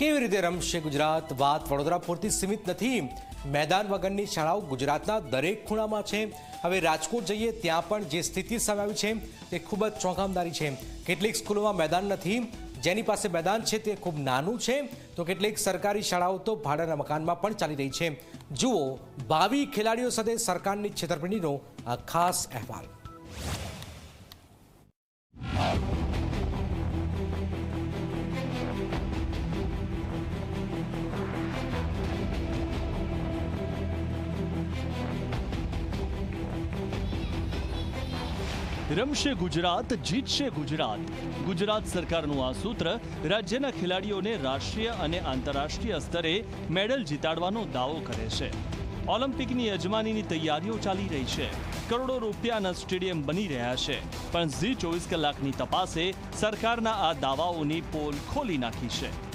કેવી રીતે રમશે ગુજરાત? વાત વડોદરા પૂરતી સીમિત નથી. મેદાન વગરની શાળાઓ ગુજરાતના દરેક ખૂણામાં છે. હવે રાજકોટ જઈએ ત્યાં પણ જે સ્થિતિ સામે આવી છે, તે ખૂબ જ ચોંકામદારી છે. કેટલીક સ્કૂલોમાં મેદાન નથી. જેની પાસે મેદાન છે, તે ખૂબ નાનું છે. તો કેટલીક સરકારી શાળાઓ તો ભાડાના મકાનમાં પણ ચાલી રહી છે. જુઓ, ભાવિ ખેલાડીઓ સાથે સરકારની છેતરપિંડીનો આ ખાસ અહેવાલ. રમશે ગુજરાત જીતશે ગુજરાત. ગુજરાત સરકારનું આ સૂત્ર, રાજ્યના ખેલાડીઓને રાષ્ટ્રીય અને આંતરરાષ્ટ્રીય સ્તરે મેડલ જીતાડવાનો દાવો કરે છે. ઓલિમ્પિકની યજમાનીની તૈયારીઓ ચાલી રહી છે. કરોડો રૂપિયાના સ્ટેડિયમ બની રહ્યા છે. પણ ઝી ચોવીસ કલાકની તપાસે સરકારના આ દાવાઓની પોલ ખોલી નાખી છે.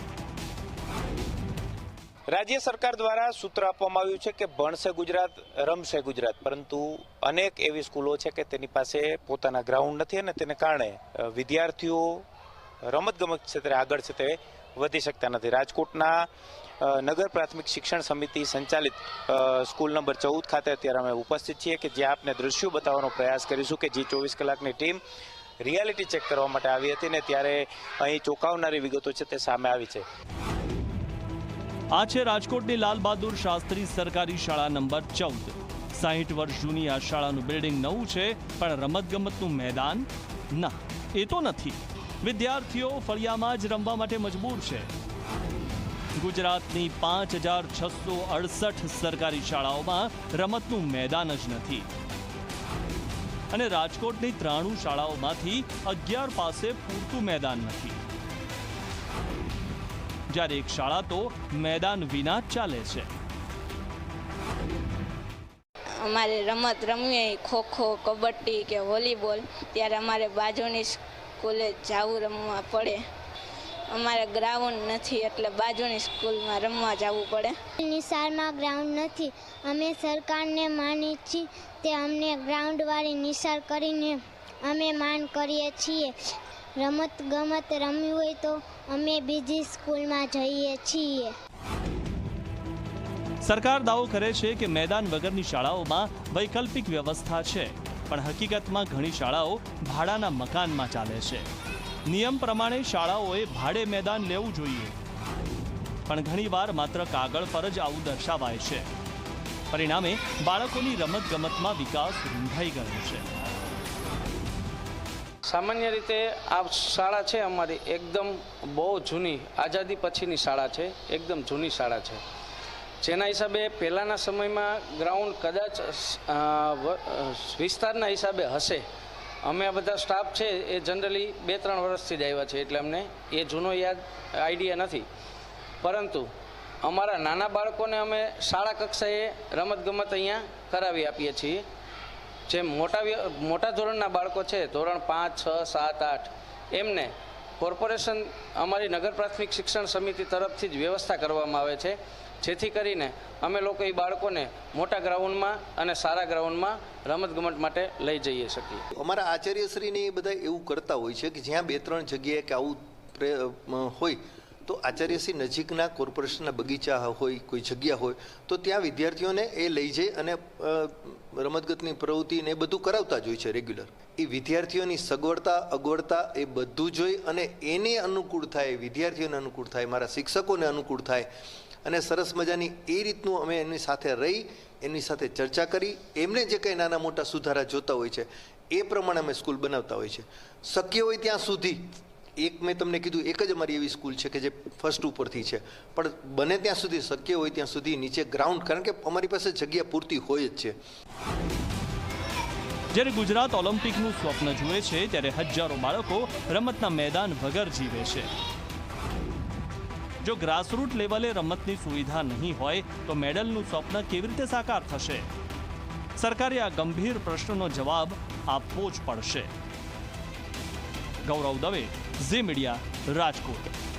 રાજ્ય સરકાર દ્વારા સૂત્ર આપવામાં આવ્યું છે કે ભણશે ગુજરાત, રમશે ગુજરાત. પરંતુ અનેક એવી સ્કૂલો છે કે તેની પાસે પોતાના ગ્રાઉન્ડ નથી અને તેને કારણે વિદ્યાર્થીઓ રમતગમત ક્ષેત્રે આગળ છે તે વધી શકતા નથી. રાજકોટના નગર પ્રાથમિક શિક્ષણ સમિતિ સંચાલિત સ્કૂલ નંબર ચૌદ ખાતે અત્યારે અમે ઉપસ્થિત છીએ કે જ્યાં આપને દ્રશ્યો બતાવવાનો પ્રયાસ કરીશું કે જે ચોવીસ કલાકની ટીમ રિયાલિટી ચેક કરવા માટે આવી હતી ને ત્યારે અહીં ચોંકાવનારી વિગતો છે તે સામે આવી છે. આ છે રાજકોટની લાલ બહાદુર શાસ્ત્રી સરકારી શાળા નંબર ચૌદ. સાહીઠ વર્ષ જૂની આ શાળાનું બિલ્ડિંગ નવું છે, પણ રમતગમતનું મેદાન ના, એ તો નથી. વિદ્યાર્થીઓ ફળિયામાં જ રમવા માટે મજબૂર છે. ગુજરાતની પાંચ હજાર છસો અડસઠ સરકારી શાળાઓમાં રમતનું મેદાન જ નથી. અને રાજકોટની ત્રાણું શાળાઓમાંથી અગિયાર પાસે પૂરતું મેદાન નથી. જ્યારે એક શાળા તો મેદાન વિના ચાલે છે. અમારે રમત રમીએ ખોખો કબડ્ડી કે વોલીબોલ ત્યારે અમારે બાજુની સ્કૂલે જવું રમવા પડે. અમારે ગ્રાઉન્ડ નથી એટલે બાજુની સ્કૂલમાં રમવા જવું પડે. નિશાળમાં ગ્રાઉન્ડ નથી. અમે સરકારને માની છીએ તે અમને ગ્રાઉન્ડવાળી નિશાળ કરીને અમે માન કરીએ છીએ. રમત ગમત રમવી હોય તો અમે બીજી સ્કૂલમાં જઈએ છીએ. સરકાર દાવો કરે છે કે મેદાન વગરની શાળાઓમાં વૈકલ્પિક વ્યવસ્થા છે, પણ હકીકતમાં ઘણી શાળાઓ ભાડાના મકાનમાં ચાલે છે. નિયમ પ્રમાણે શાળાઓએ ભાડે મેદાન લેવું જોઈએ. પણ ઘણીવાર માત્ર કાગળ પર જ આવું દર્શાવાય છે. પરિણામે બાળકોની રમતગમતમાં વિકાસ રૂંધાઈ ગયો છે. સામાન્ય રીતે આ શાળા છે અમારી એકદમ બહુ જૂની, આઝાદી પછીની શાળા છે, એકદમ જૂની શાળા છે. જેના હિસાબે પહેલાંના સમયમાં ગ્રાઉન્ડ કદાચ વિસ્તારના હિસાબે હશે. અમે આ બધા સ્ટાફ છે એ જનરલી બે ત્રણ વર્ષથી જ આવ્યા છે એટલે અમને એ જૂનો યાદ, આઈડિયા નથી. પરંતુ અમારા નાના બાળકોને અમે શાળા કક્ષાએ રમતગમત અહીંયા કરાવી આપીએ છીએ. જે મોટા મોટા ધોરણના બાળકો છે, ધોરણ પાંચ, છ, સાત, આઠ, એમને કોર્પોરેશન અમારી નગર પ્રાથમિક શિક્ષણ સમિતિ તરફથી જ વ્યવસ્થા કરવામાં આવે છે. જેથી કરીને અમે લોકો એ બાળકોને મોટા ગ્રાઉન્ડમાં અને સારા ગ્રાઉન્ડમાં રમતગમત માટે લઈ જઈએ શકીએ. અમારા આચાર્યશ્રીને એ બધા એવું કરતા હોય છે કે જ્યાં બે ત્રણ જગ્યાએ કે આવું હોય તો આચાર્યશ્રી નજીકના કોર્પોરેશનના બગીચા હોય, કોઈ જગ્યા હોય, તો ત્યાં વિદ્યાર્થીઓને એ લઈ જઈ અને રમતગતની પ્રવૃત્તિને એ બધું કરાવતા જ હોય છે રેગ્યુલર. એ વિદ્યાર્થીઓની સગવડતા, અગવડતા એ બધું જોઈ અને એને અનુકૂળ થાય, વિદ્યાર્થીઓને અનુકૂળ થાય, મારા શિક્ષકોને અનુકૂળ થાય અને સરસ મજાની એ રીતનું અમે એમની સાથે રહી, એમની સાથે ચર્ચા કરી, એમને જે કંઈ નાના મોટા સુધારા જોતા હોય છે, એ પ્રમાણે અમે સ્કૂલ બનાવતા હોય છે. શક્ય હોય ત્યાં સુધી એક મેં તમને કીધું, એક જ અમારી એવી સ્કૂલ છે કે જે ફર્સ્ટ ઉપરથી છે. પણ બને ત્યાં સુધી શક્ય હોય ત્યાં સુધી નીચે ગ્રાઉન્ડ કારણ કે અમારી પાસે જગ્યા પૂરતી હોય જ છે. જ્યારે ગુજરાત ઓલિમ્પિકનું સ્વપ્ન જુએ છે, ત્યારે હજારો બાળકો રમતના મેદાન વગર જીવે છે. જો ગ્રાસરૂટ લેવલે રમતની સુવિધા નહીં હોય, તો મેડલનું સ્વપ્ન કેવી રીતે સાકાર થશે? સરકારે આ ગંભીર પ્રશ્નનો જવાબ આપવો જ પડશે. ગૌરવ દવે ઝી મીડિયા રાજકોટ.